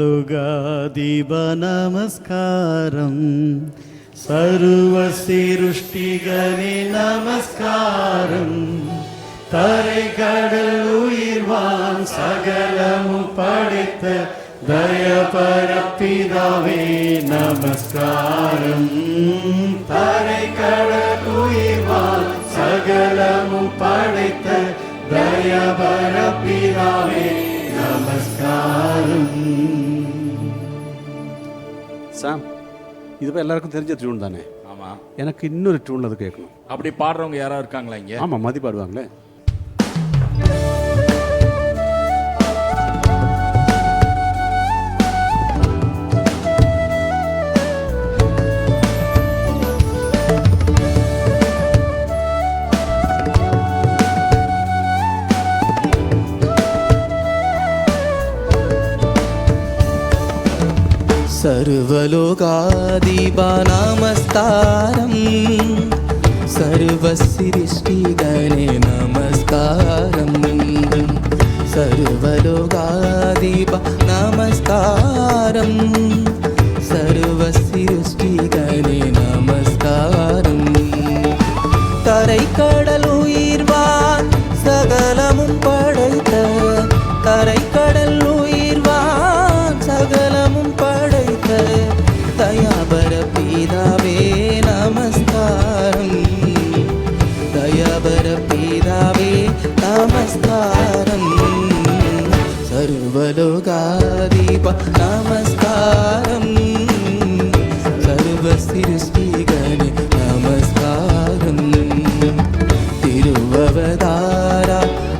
సర్వలుగాదివ నమస్కారం సర్వసిరుష్టిగని నమస్కారం தரை கடல் உயிர்வான் சகலமும் படைத்த தயபரப்பிதாவே நமஸ்காரம் தரை கடல் உயிர்வான் சகலமும் படைத்த தயபரப்பிதாவே சாம் இதுவே எல்லாருக்கும் தெரிஞ்ச டியூன் தானே? ஆமா. எனக்கு இன்னொரு டியூன் அது கேட்கணும். அப்படி பாடுறவங்க யாராவது இருக்காங்களா இங்க? ஆமாம் மதி பாடுவாங்களே सर्वलोकादिबानामस्तारं सर्वसिरिष्टिगणे नमस्कारं सर्वलोकादिबा नमस्कारम् സർവലോകാദീപ നമസ്കാരം. സർവസ്ഥിരസ്ത്രീകന് നമസ്കാരം. തിരുവവതാര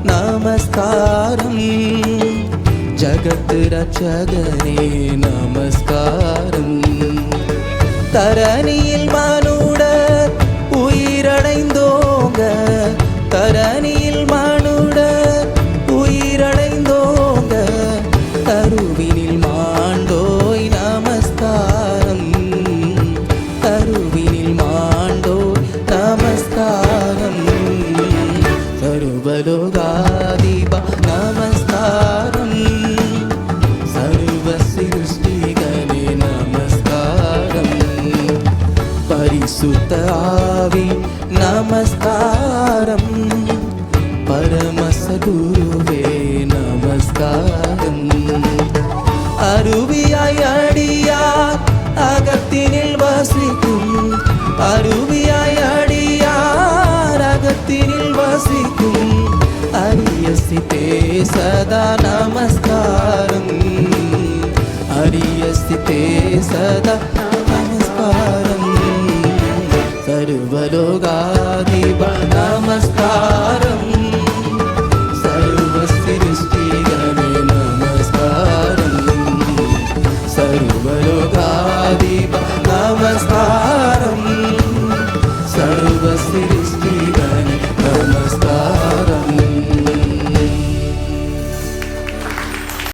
നമസ്കാരം. ജഗത് രക്ഷകനെ നമസ്കാരം. തരണിയിൽ മാ ആവി നമസ്കാരം. പരമസഗുരുവേ നമസ്കാരം. അരുവിയായി അടിയാർ അകത്തിനിൽ വസിക്കും. അരുവിയായി അടിയാർ അകത്തിനിൽ വസിക്കും. അരിയസിതേ സദാ നമസ്കാരം. അരിയസിതേ സദാ നമസ്കാരം. സർവലോകാധിപ നമസ്കാരം സർവസ്ഥിതിസ്ഥിരമേ നമസ്കാരം. സർവലോകാധി